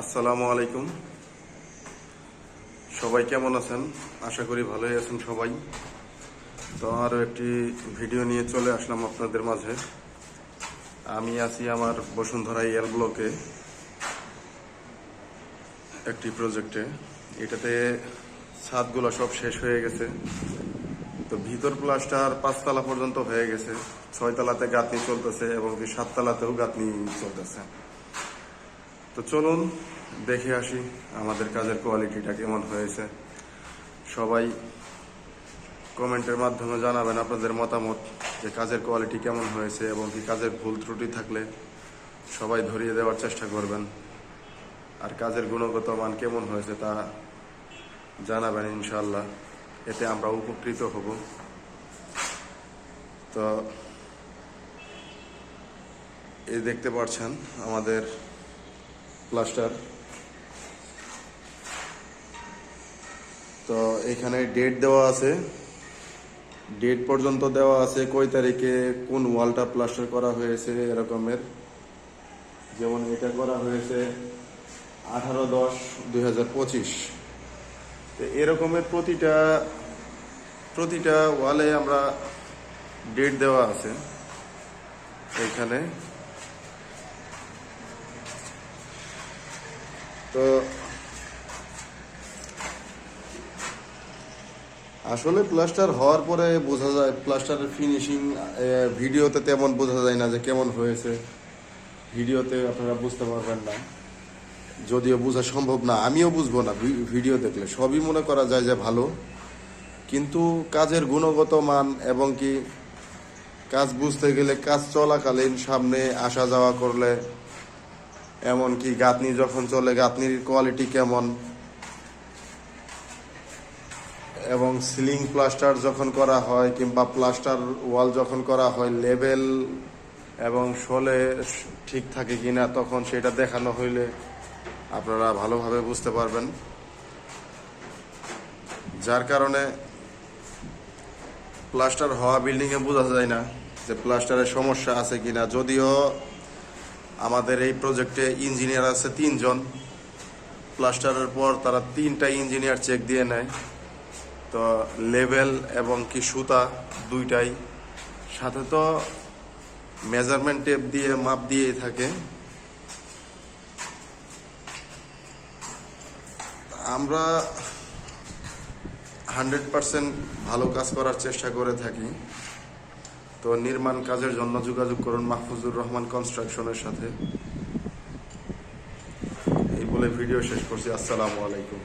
আসসালামু আলাইকুম। সবাই কেমন আছেন? আশা করি ভালোই আছেন সবাই। তো আরও একটি ভিডিও নিয়ে চলে আসলাম আপনাদের মাঝে। আমি আছি আমার বসুন্ধরা এল ব্লকে একটি প্রজেক্টে। এটাতে ছাদগুলো সব শেষ হয়ে গেছে। তো ভিতর প্লাস্টার পাঁচতলা পর্যন্ত হয়ে গেছে। ছয়তলাতে গাঁথনি চলতেছে এবং সাততলাতেও গাঁথনি চলতেছে। তো চলুন দেখে আসি আমাদের কাজের কোয়ালিটিটা কেমন হয়েছে। সবাই কমেন্টের মাধ্যমে জানাবেন আপনাদের মতামত যে কাজের কোয়ালিটি কেমন হয়েছে এবং কি কাজের ভুল ত্রুটি থাকলে সবাই ধরিয়ে দেওয়ার চেষ্টা করবেন। আর কাজের গুণগত মান কেমন হয়েছে তা জানাবেন ইনশাল্লাহ এতে আমরা উপকৃত হব। তো এই দেখতে পাচ্ছেন আমাদের প্লাস্টার। তো এখানে ডেট দেওয়া আছে। ডেট পর্যন্ত দেওয়া আছে কয় তারিখে, কোন ওয়ালটা প্লাস্টার করা হয়েছে এরকমের। যেমন এটা করা হয়েছে আঠারো দশ দুই তো এরকমের প্রতিটা প্রতিটা ওয়ালে আমরা ডেট দেওয়া আছে এখানে। তো আসলে প্লাস্টার হওয়ার পরে বোঝা যায়, প্লাস্টারের ফিনিশিং ভিডিওতে তেমন বোঝা যায় না যে কেমন হয়েছে। ভিডিওতে আপনারা বুঝতে পারবেন না। যদিও বোঝা সম্ভব না, আমিও বুঝব না ভিডিও দেখলে। সবই মনে করা যায় যে ভালো। কিন্তু কাজের গুণগত মান এবং কি, কাজ বুঝতে গেলে কাজ চলাকালীন সামনে আসা যাওয়া করলে এমনকি গাঁথনি যখন চলে, গাঁথনির কোয়ালিটি কেমন? এবং সিলিং প্লাস্টার যখন করা হয় কিংবা প্লাস্টার ওয়াল যখন করা হয় লেভেল এবং শোলে ঠিক থাকে কিনা তখন সেটা দেখানো হইলে আপনারা ভালোভাবে বুঝতে পারবেন। যার কারণে প্লাস্টার হওয়া বিল্ডিংয়ে বোঝা যায় না যে প্লাস্টারের সমস্যা আছে কিনা। যদিও আমাদের এই প্রজেক্টে ইঞ্জিনিয়ার আছে তিনজন। প্লাস্টারের পর তারা তিনটা ইঞ্জিনিয়ার চেক দিয়ে নেয়। তো লেভেল এবং কি সুতা দুইটাই। সাথে তো মেজারমেন্ট টেপ দিয়ে, মাপ দিয়েই থাকে। আমরা হান্ড্রেড পার্সেন্ট ভালো কাজ করার চেষ্টা করে থাকি। তো নির্মাণ কাজের জন্য যোগাযোগ করুন মাহফুজুর রহমান কনস্ট্রাকশনের সাথে। এই বলে ভিডিও শেষ করছি। আসসালামু আলাইকুম।